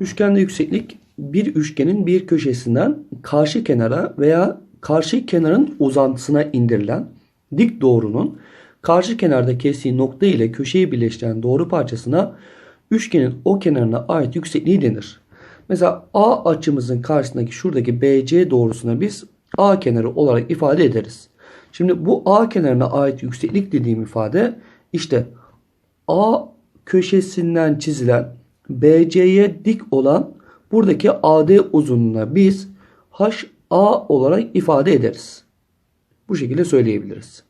Üçgende yükseklik bir üçgenin bir köşesinden karşı kenara veya karşı kenarın uzantısına indirilen dik doğrunun karşı kenarda kestiği nokta ile köşeyi birleştiren doğru parçasına üçgenin o kenarına ait yüksekliği denir. Mesela A açımızın karşısındaki şuradaki BC doğrusuna biz A kenarı olarak ifade ederiz. Şimdi bu A kenarına ait yükseklik dediğim ifade işte A köşesinden çizilen BC'ye dik olan buradaki AD uzunluğuna biz HA olarak ifade ederiz. Bu şekilde söyleyebiliriz.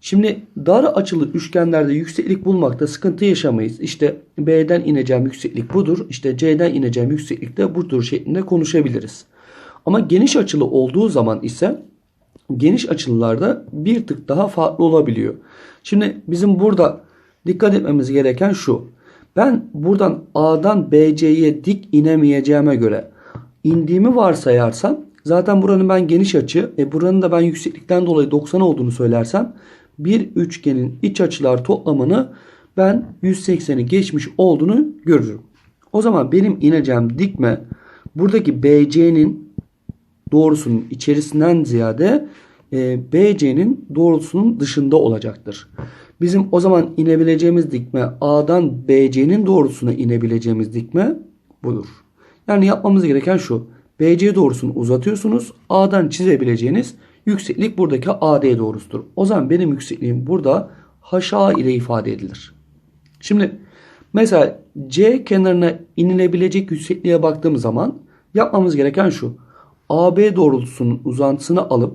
Şimdi dar açılı üçgenlerde yükseklik bulmakta sıkıntı yaşamayız. İşte B'den ineceğim yükseklik budur. İşte C'den ineceğim yükseklik de budur şeklinde konuşabiliriz. Ama geniş açılı olduğu zaman ise geniş açılılarda bir tık daha farklı olabiliyor. Şimdi bizim burada dikkat etmemiz gereken şu. Ben buradan A'dan BC'ye dik inemeyeceğime göre indiğimi varsayarsam zaten buranın ben geniş açı e buranın da ben yükseklikten dolayı 90 olduğunu söylersem bir üçgenin iç açılar toplamını ben 180'i geçmiş olduğunu görürüm. O zaman benim ineceğim dikme buradaki BC'nin doğrusunun içerisinden ziyade e, BC'nin doğrusunun dışında olacaktır. Bizim o zaman inebileceğimiz dikme A'dan BC'nin doğrusuna inebileceğimiz dikme budur. Yani yapmamız gereken şu. BC doğrusunu uzatıyorsunuz. A'dan çizebileceğiniz yükseklik buradaki AD doğrusudur. O zaman benim yüksekliğim burada HA ile ifade edilir. Şimdi mesela C kenarına inilebilecek yüksekliğe baktığım zaman yapmamız gereken şu. AB doğrultusunun uzantısını alıp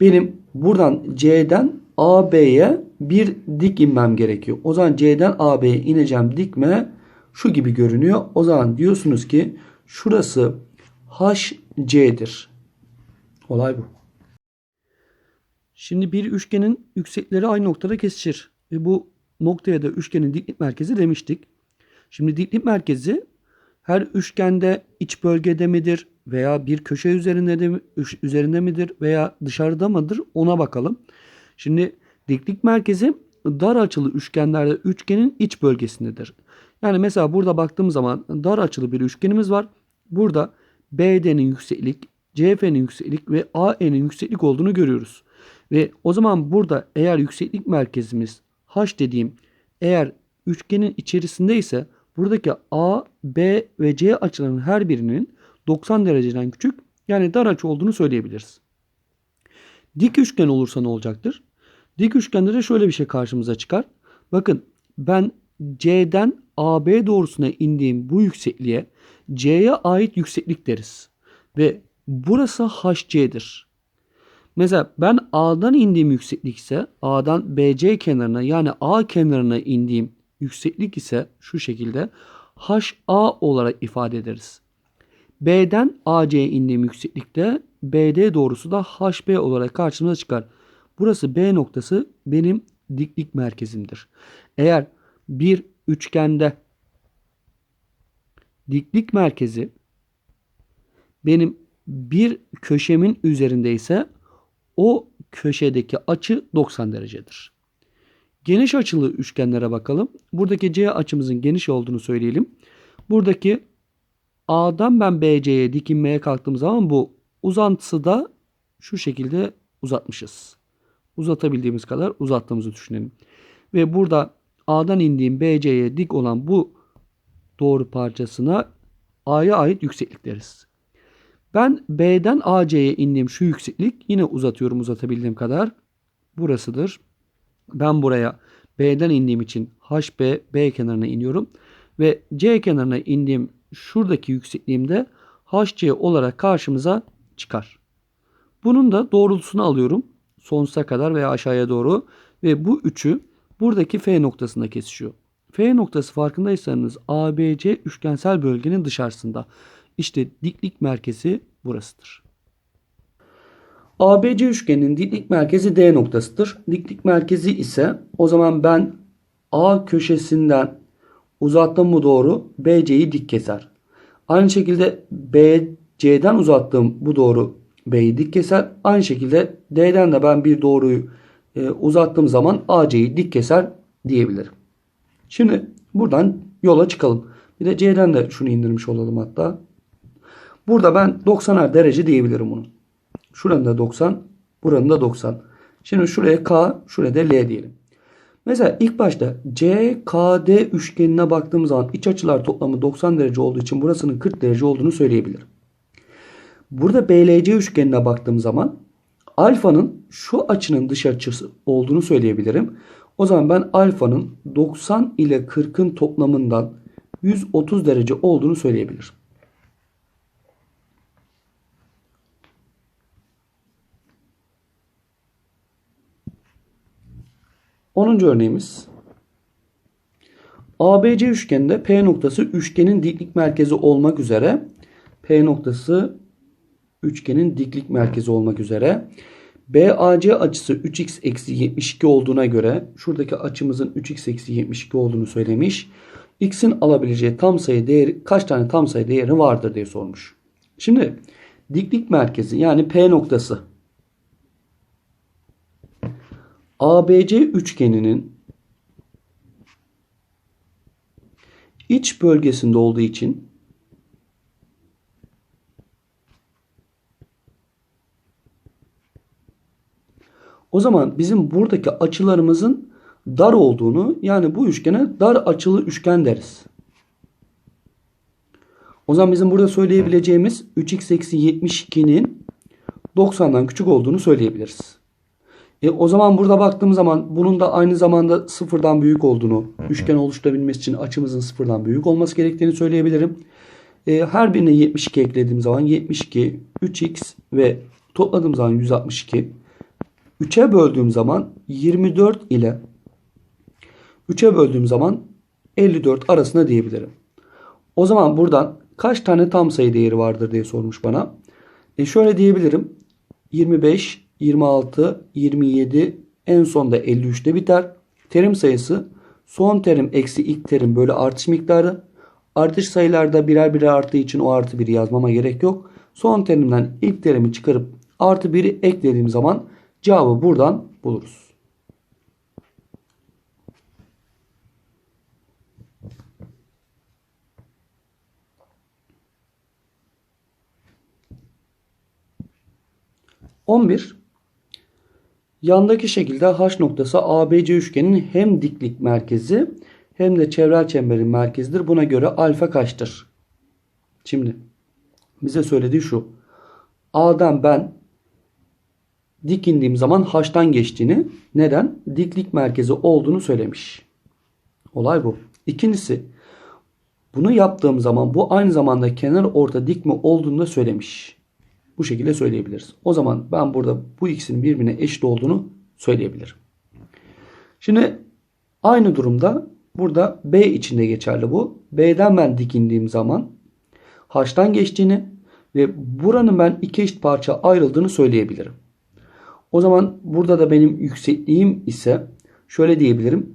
benim buradan C'den AB'ye bir dik inmem gerekiyor. O zaman C'den AB'ye ineceğim dikme şu gibi görünüyor. O zaman diyorsunuz ki şurası HC'dir. Olay bu. Şimdi bir üçgenin yüksekleri aynı noktada kesişir. Ve bu noktaya da üçgenin diklik merkezi demiştik. Şimdi diklik merkezi her üçgende iç bölgede midir veya bir köşe üzerinde de üzerinde midir veya dışarıda mıdır ona bakalım. Şimdi diklik merkezi dar açılı üçgenlerde üçgenin iç bölgesindedir. Yani mesela burada baktığım zaman dar açılı bir üçgenimiz var. Burada BD'nin yükseklik, CF'nin yükseklik ve AE'nin yükseklik olduğunu görüyoruz. Ve o zaman burada eğer yükseklik merkezimiz H dediğim eğer üçgenin içerisinde ise buradaki A, B ve C açılarının her birinin 90 dereceden küçük yani dar açı olduğunu söyleyebiliriz. Dik üçgen olursa ne olacaktır? Dik üçgende de şöyle bir şey karşımıza çıkar. Bakın ben C'den AB doğrusuna indiğim bu yüksekliğe C'ye ait yükseklik deriz. Ve burası HC'dir. Mesela ben A'dan indiğim yükseklik ise A'dan BC kenarına yani A kenarına indiğim yükseklik ise şu şekilde HA olarak ifade ederiz. B'den AC'ye indiğim yükseklikte BD doğrusu da HB olarak karşımıza çıkar. Burası B noktası benim diklik merkezimdir. Eğer bir üçgende diklik merkezi benim bir köşemin üzerinde ise o köşedeki açı 90 derecedir. Geniş açılı üçgenlere bakalım. Buradaki C açımızın geniş olduğunu söyleyelim. Buradaki A'dan ben BC'ye dikinmeye kalktığım zaman bu uzantısı da şu şekilde uzatmışız. Uzatabildiğimiz kadar uzattığımızı düşünelim. Ve burada A'dan indiğim BC'ye dik olan bu doğru parçasına A'ya ait yükseklik deriz. Ben B'den AC'ye indiğim şu yükseklik yine uzatıyorum uzatabildiğim kadar. Burasıdır. Ben buraya B'den indiğim için HB B kenarına iniyorum. Ve C kenarına indiğim şuradaki yüksekliğimde HC olarak karşımıza çıkar. Bunun da doğrultusunu alıyorum. Sonsuza kadar veya aşağıya doğru. Ve bu üçü buradaki F noktasında kesişiyor. F noktası farkındaysanız ABC üçgensel bölgenin dışarısında. İşte diklik merkezi burasıdır. ABC üçgeninin diklik merkezi D noktasıdır. Diklik merkezi ise o zaman ben A köşesinden uzattığım bu doğru BC'yi dik keser. Aynı şekilde BC'den uzattığım bu doğru B'yi dik keser. Aynı şekilde D'den de ben bir doğruyu e, uzattığım zaman AC'yi dik keser diyebilirim. Şimdi buradan yola çıkalım. Bir de C'den de şunu indirmiş olalım hatta. Burada ben 90'ar derece diyebilirim bunu. Şuranın da 90, buranın da 90. Şimdi şuraya K, şuraya da L diyelim. Mesela ilk başta CKD üçgenine baktığımız zaman iç açılar toplamı 90 derece olduğu için burasının 40 derece olduğunu söyleyebilirim. Burada BLC üçgenine baktığım zaman alfanın şu açının dış açısı olduğunu söyleyebilirim. O zaman ben alfanın 90 ile 40'ın toplamından 130 derece olduğunu söyleyebilirim. Onuncu örneğimiz. ABC üçgeninde P noktası üçgenin diklik merkezi olmak üzere P noktası üçgenin diklik merkezi olmak üzere BAC açısı 3x eksi 72 olduğuna göre şuradaki açımızın 3x eksi 72 olduğunu söylemiş. X'in alabileceği tam sayı değeri kaç tane tam sayı değeri vardır diye sormuş. Şimdi diklik merkezi yani P noktası ABC üçgeninin iç bölgesinde olduğu için o zaman bizim buradaki açılarımızın dar olduğunu yani bu üçgene dar açılı üçgen deriz. O zaman bizim burada söyleyebileceğimiz 3x eksi 72'nin 90'dan küçük olduğunu söyleyebiliriz. E, o zaman burada baktığım zaman bunun da aynı zamanda sıfırdan büyük olduğunu, üçgen oluşturabilmesi için açımızın sıfırdan büyük olması gerektiğini söyleyebilirim. E, her birine 72 eklediğim zaman 72, 3x ve topladığım zaman 162. 3'e böldüğüm zaman 24 ile 3'e böldüğüm zaman 54 arasında diyebilirim. O zaman buradan kaç tane tam sayı değeri vardır diye sormuş bana. E şöyle diyebilirim. 25, 26, 27 en sonda 53'te biter. Terim sayısı son terim eksi ilk terim bölü artış miktarı. Artış sayılarda birer birer arttığı için o artı 1'i yazmama gerek yok. Son terimden ilk terimi çıkarıp artı 1'i eklediğim zaman cevabı buradan buluruz. On bir. Yandaki şekilde H noktası ABC üçgeninin hem diklik merkezi hem de çevrel çemberin merkezidir. Buna göre alfa kaçtır? Şimdi bize söylediği şu. A'dan ben dik indiğim zaman H'tan geçtiğini neden? Diklik merkezi olduğunu söylemiş. Olay bu. İkincisi bunu yaptığım zaman bu aynı zamanda kenar orta dik mi olduğunu da söylemiş. Bu şekilde söyleyebiliriz. O zaman ben burada bu ikisinin birbirine eşit olduğunu söyleyebilirim. Şimdi aynı durumda burada B içinde geçerli bu. B'den ben dik indiğim zaman H'tan geçtiğini ve buranın ben iki eşit parça ayrıldığını söyleyebilirim. O zaman burada da benim yüksekliğim ise şöyle diyebilirim.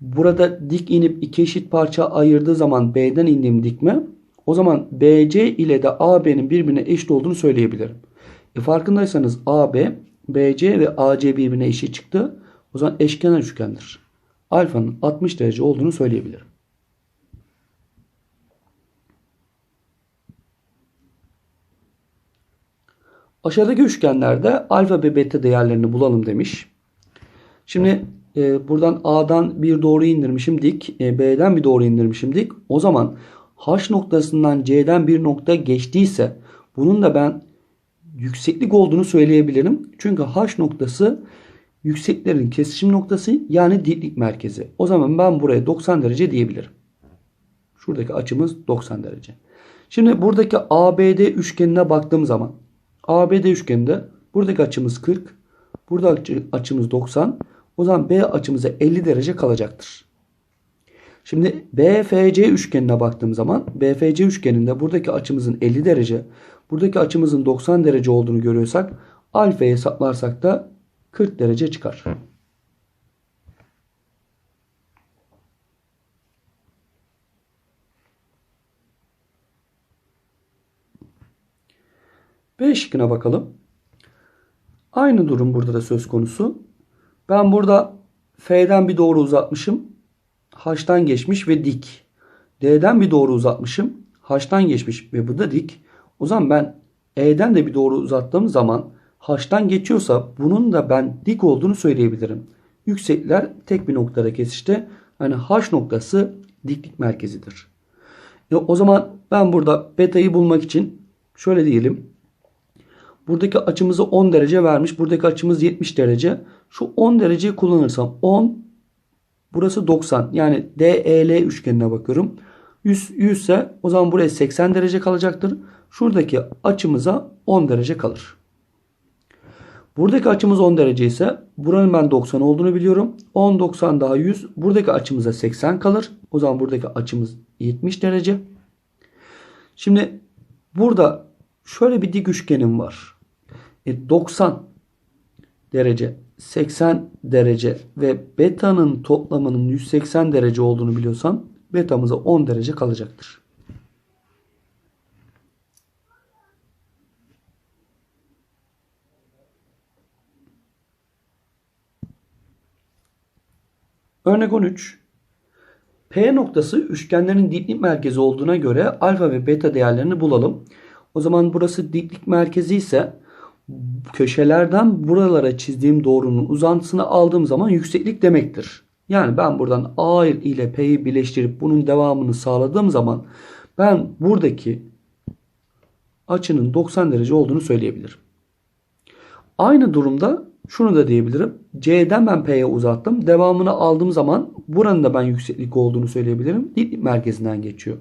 Burada dik inip iki eşit parça ayırdığı zaman B'den indiğim dikme o zaman BC ile de AB'nin birbirine eşit olduğunu söyleyebilirim. E farkındaysanız AB, BC ve AC birbirine eşit çıktı. O zaman eşkenar üçgendir. Alfanın 60 derece olduğunu söyleyebilirim. Aşağıdaki üçgenlerde alfa ve beta değerlerini bulalım demiş. Şimdi e, buradan A'dan bir doğru indirmişim dik. E, B'den bir doğru indirmişim dik. O zaman H noktasından C'den bir nokta geçtiyse bunun da ben yükseklik olduğunu söyleyebilirim. Çünkü H noktası yükseklerin kesişim noktası yani diklik merkezi. O zaman ben buraya 90 derece diyebilirim. Şuradaki açımız 90 derece. Şimdi buradaki ABD üçgenine baktığım zaman ABD üçgeninde buradaki açımız 40. Burada açımız 90. O zaman B açımıza 50 derece kalacaktır. Şimdi BFC üçgenine baktığım zaman BFC üçgeninde buradaki açımızın 50 derece, buradaki açımızın 90 derece olduğunu görüyorsak alfayı hesaplarsak da 40 derece çıkar. B şıkkına bakalım. Aynı durum burada da söz konusu. Ben burada F'den bir doğru uzatmışım. H'tan geçmiş ve dik. D'den bir doğru uzatmışım. H'tan geçmiş ve bu da dik. O zaman ben E'den de bir doğru uzattığım zaman H'tan geçiyorsa bunun da ben dik olduğunu söyleyebilirim. Yüksekler tek bir noktada kesişti. Yani H noktası diklik merkezidir. E o zaman ben burada beta'yı bulmak için şöyle diyelim. Buradaki açımızı 10 derece vermiş. Buradaki açımız 70 derece. Şu 10 dereceyi kullanırsam 10 burası 90. Yani DEL üçgenine bakıyorum. 100, 100 ise o zaman buraya 80 derece kalacaktır. Şuradaki açımıza 10 derece kalır. Buradaki açımız 10 derece ise buranın ben 90 olduğunu biliyorum. 10 90 daha 100. Buradaki açımıza 80 kalır. O zaman buradaki açımız 70 derece. Şimdi burada şöyle bir dik üçgenim var. E 90 derece, 80 derece ve beta'nın toplamının 180 derece olduğunu biliyorsam betamıza 10 derece kalacaktır. Örnek 13. P noktası üçgenlerin diklik merkezi olduğuna göre alfa ve beta değerlerini bulalım. O zaman burası diklik merkezi ise köşelerden buralara çizdiğim doğrunun uzantısını aldığım zaman yükseklik demektir. Yani ben buradan A ile P'yi birleştirip bunun devamını sağladığım zaman ben buradaki açının 90 derece olduğunu söyleyebilirim. Aynı durumda şunu da diyebilirim. C'den ben P'ye uzattım. Devamını aldığım zaman buranın da ben yükseklik olduğunu söyleyebilirim. Diklik merkezinden geçiyor.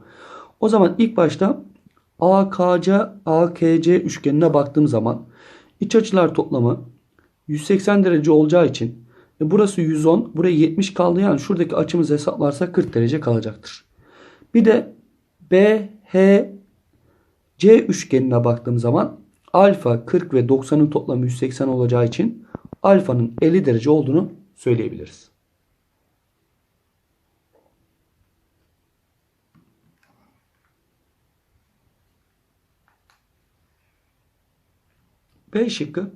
O zaman ilk başta AKC AKC üçgenine baktığım zaman iç açılar toplamı 180 derece olacağı için e burası 110, buraya 70 kaldı yani şuradaki açımızı hesaplarsak 40 derece kalacaktır. Bir de BHC üçgenine baktığım zaman alfa 40 ve 90'ın toplamı 180 olacağı için alfanın 50 derece olduğunu söyleyebiliriz. B şıkkı.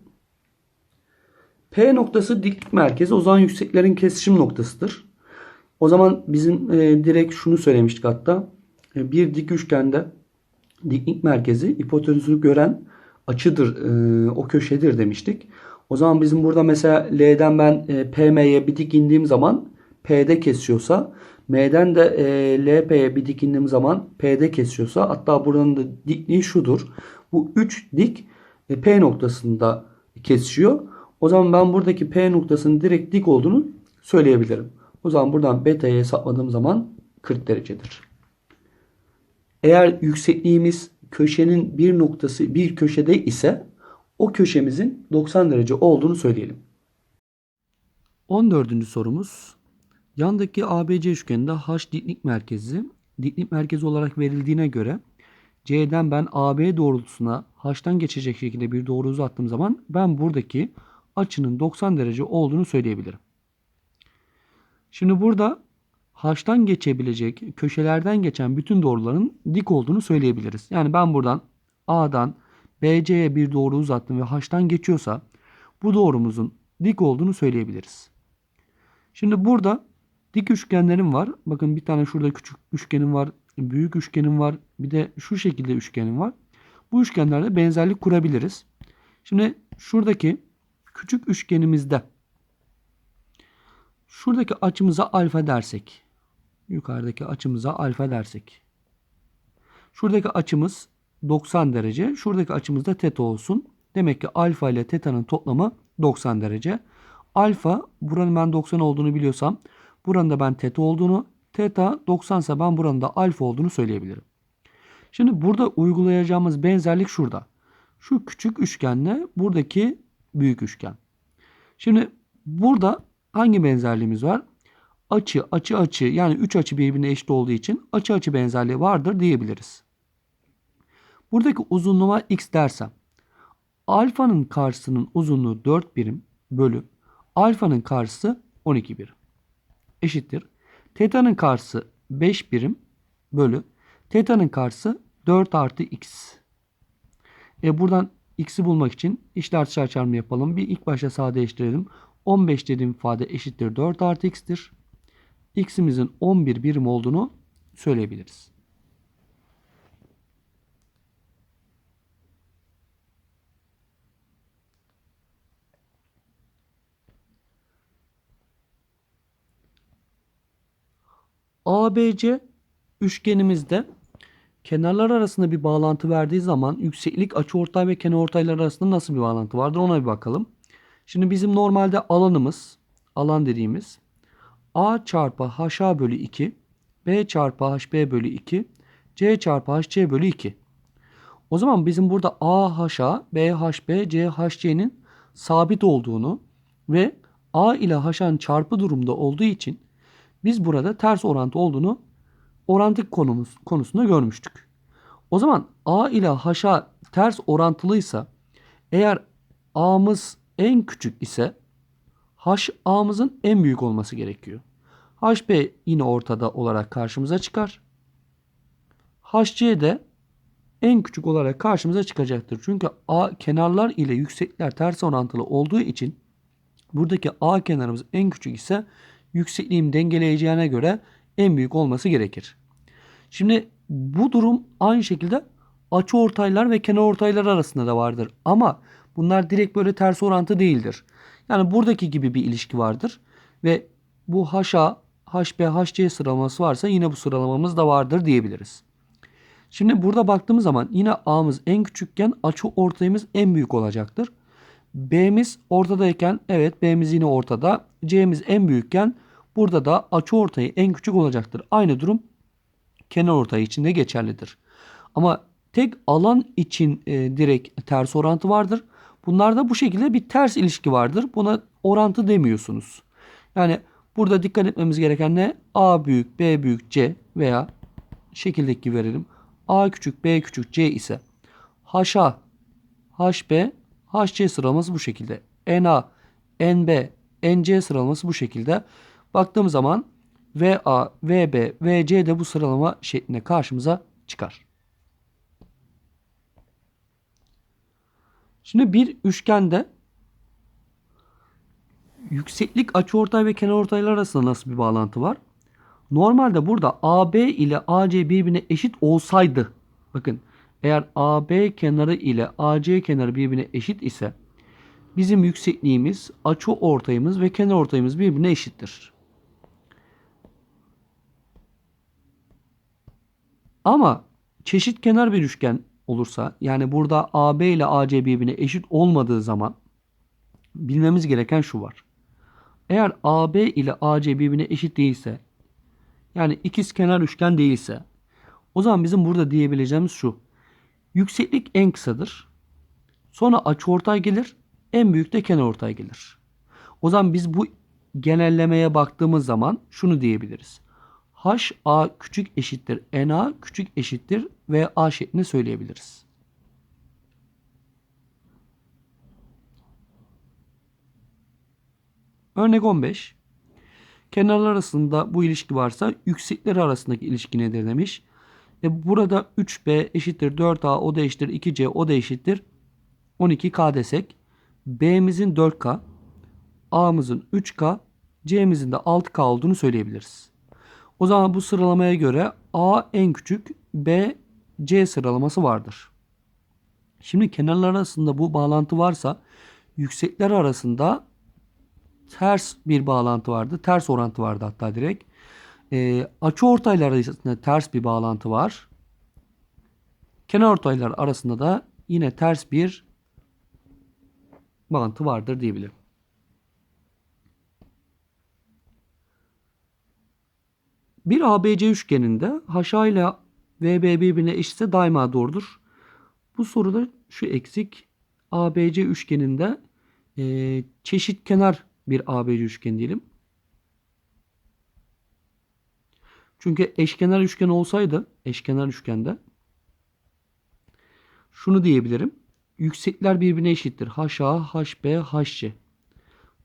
P noktası diklik merkezi o zaman yükseklerin kesişim noktasıdır. O zaman bizim e, direkt şunu söylemiştik hatta. E, bir dik üçgende diklik merkezi hipotenüsü gören açıdır, e, o köşedir demiştik. O zaman bizim burada mesela L'den ben e, PM'ye bir dik indiğim zaman P'de kesiyorsa M'den de e, LP'ye bir dik indiğim zaman P'de kesiyorsa hatta buranın da dikliği şudur. Bu 3 dik e, P noktasında kesişiyor. O zaman ben buradaki P noktasının direkt dik olduğunu söyleyebilirim. O zaman buradan beta'yı hesapladığım zaman 40 derecedir. Eğer yüksekliğimiz köşenin bir noktası bir köşede ise o köşemizin 90 derece olduğunu söyleyelim. 14. sorumuz. Yandaki ABC üçgeninde H diklik merkezi diklik merkezi olarak verildiğine göre C'den ben AB doğrultusuna H'tan geçecek şekilde bir doğru uzattığım zaman ben buradaki açının 90 derece olduğunu söyleyebilirim. Şimdi burada H'tan geçebilecek köşelerden geçen bütün doğruların dik olduğunu söyleyebiliriz. Yani ben buradan A'dan BC'ye bir doğru uzattım ve H'tan geçiyorsa bu doğrumuzun dik olduğunu söyleyebiliriz. Şimdi burada dik üçgenlerim var. Bakın bir tane şurada küçük üçgenim var. Büyük üçgenim var. Bir de şu şekilde üçgenim var. Bu üçgenlerde benzerlik kurabiliriz. Şimdi şuradaki küçük üçgenimizde şuradaki açımıza alfa dersek yukarıdaki açımıza alfa dersek şuradaki açımız 90 derece şuradaki açımız da teta olsun. Demek ki alfa ile teta'nın toplamı 90 derece. Alfa buranın ben 90 olduğunu biliyorsam buranın da ben teta olduğunu teta 90 ise ben buranın da alfa olduğunu söyleyebilirim. Şimdi burada uygulayacağımız benzerlik şurada. Şu küçük üçgenle buradaki büyük üçgen. Şimdi burada hangi benzerliğimiz var? Açı, açı, açı yani 3 açı birbirine eşit olduğu için açı açı benzerliği vardır diyebiliriz. Buradaki uzunluğa x dersem alfanın karşısının uzunluğu 4 birim bölü alfanın karşısı 12 birim eşittir. Teta'nın karşısı 5 birim bölü teta'nın karşısı 4 artı x. E buradan x'i bulmak için işler dışarı çarpımı yapalım. Bir ilk başta sadeleştirelim. 15 dediğim ifade eşittir 4 artı x'tir. x'imizin 11 birim olduğunu söyleyebiliriz. ABC üçgenimizde kenarlar arasında bir bağlantı verdiği zaman yükseklik açıortay ve kenarortaylar arasında nasıl bir bağlantı vardır ona bir bakalım. Şimdi bizim normalde alanımız, alan dediğimiz A çarpı HA bölü 2, B çarpı HB bölü 2, C çarpı HC bölü 2. O zaman bizim burada AHA, BHB, CHC'nin sabit olduğunu ve A ile HA'nın çarpı durumda olduğu için biz burada ters orantı olduğunu orantı konumuz konusunda görmüştük. O zaman A ile H'a ters orantılıysa eğer A'mız en küçük ise H A'mızın en büyük olması gerekiyor. HB yine ortada olarak karşımıza çıkar. HC de en küçük olarak karşımıza çıkacaktır. Çünkü A kenarlar ile yükseklikler ters orantılı olduğu için buradaki A kenarımız en küçük ise yüksekliğim dengeleyeceğine göre en büyük olması gerekir. Şimdi bu durum aynı şekilde açı ortaylar ve kenar ortaylar arasında da vardır. Ama bunlar direkt böyle ters orantı değildir. Yani buradaki gibi bir ilişki vardır. Ve bu HA, HB, HC sıralaması varsa yine bu sıralamamız da vardır diyebiliriz. Şimdi burada baktığımız zaman yine A'mız en küçükken açı ortayımız en büyük olacaktır. B'miz ortadayken evet B'miz yine ortada. C'miz en büyükken burada da açı ortayı en küçük olacaktır. Aynı durum kenar ortay için de geçerlidir. Ama tek alan için e, direkt ters orantı vardır. Bunlarda bu şekilde bir ters ilişki vardır. Buna orantı demiyorsunuz. Yani burada dikkat etmemiz gereken ne? A büyük, B büyük, C veya şekildeki verelim. A küçük, B küçük, C ise HA, HB, HC sıralaması bu şekilde. NA, NB, NC sıralaması bu şekilde. Baktığım zaman VA, VB, VC de bu sıralama şeklinde karşımıza çıkar. Şimdi bir üçgende yükseklik açıortay ve kenarortaylar arasında nasıl bir bağlantı var? Normalde burada AB ile AC birbirine eşit olsaydı bakın eğer AB kenarı ile AC kenarı birbirine eşit ise bizim yüksekliğimiz, açı ortayımız ve kenar ortayımız birbirine eşittir. Ama çeşit kenar bir üçgen olursa yani burada AB ile AC birbirine eşit olmadığı zaman bilmemiz gereken şu var. Eğer AB ile AC birbirine eşit değilse yani ikiz kenar üçgen değilse o zaman bizim burada diyebileceğimiz şu. Yükseklik en kısadır. Sonra açıortay gelir. En büyük de kenarortay gelir. O zaman biz bu genellemeye baktığımız zaman şunu diyebiliriz. HA küçük eşittir NA küçük eşittir VA şeklinde söyleyebiliriz. Örnek 15. Kenarlar arasında bu ilişki varsa yüksekleri arasındaki ilişki nedir demiş. E burada 3B eşittir 4A o da eşittir 2C o da eşittir 12K desek B'mizin 4K A'mızın 3K C'mizin de 6K olduğunu söyleyebiliriz. O zaman bu sıralamaya göre A en küçük, B, C sıralaması vardır. Şimdi kenarlar arasında bu bağlantı varsa yüksekler arasında ters bir bağlantı vardı. Ters orantı vardı hatta direkt. E, açı ortaylar arasında ters bir bağlantı var. Kenar ortaylar arasında da yine ters bir bağlantı vardır diyebilirim. Bir ABC üçgeninde HA ile VB birbirine eşitse daima doğrudur. Bu soruda şu eksik. ABC üçgeninde e, çeşit kenar bir ABC üçgen diyelim. Çünkü eşkenar üçgen olsaydı eşkenar üçgende şunu diyebilirim. Yüksekler birbirine eşittir. HA, HB, HC.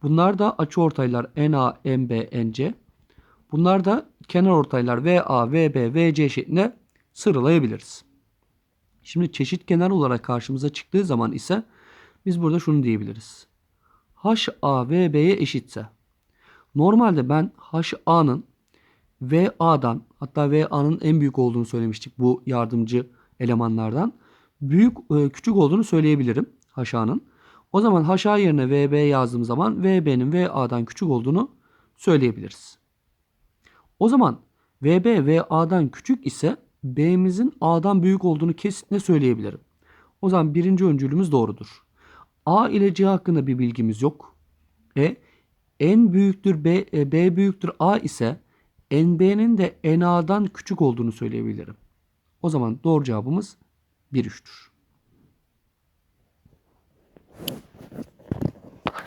Bunlar da açıortaylar NA, MB, NC. Bunlar da kenar ortaylar VA, VB, VC şeklinde sıralayabiliriz. Şimdi çeşit kenar olarak karşımıza çıktığı zaman ise biz burada şunu diyebiliriz. HA VB'ye eşitse normalde ben HA'nın VA'dan hatta VA'nın en büyük olduğunu söylemiştik bu yardımcı elemanlardan. Büyük e, küçük olduğunu söyleyebilirim HA'nın. O zaman HA yerine VB yazdığım zaman VB'nin VA'dan küçük olduğunu söyleyebiliriz. O zaman VB VA'dan küçük ise B'mizin A'dan büyük olduğunu kesinlikle söyleyebilirim. O zaman birinci öncülümüz doğrudur. A ile C hakkında bir bilgimiz yok. E n büyüktür B, e, B büyüktür A ise NB'nin de NA'dan küçük olduğunu söyleyebilirim. O zaman doğru cevabımız 1 3'tür.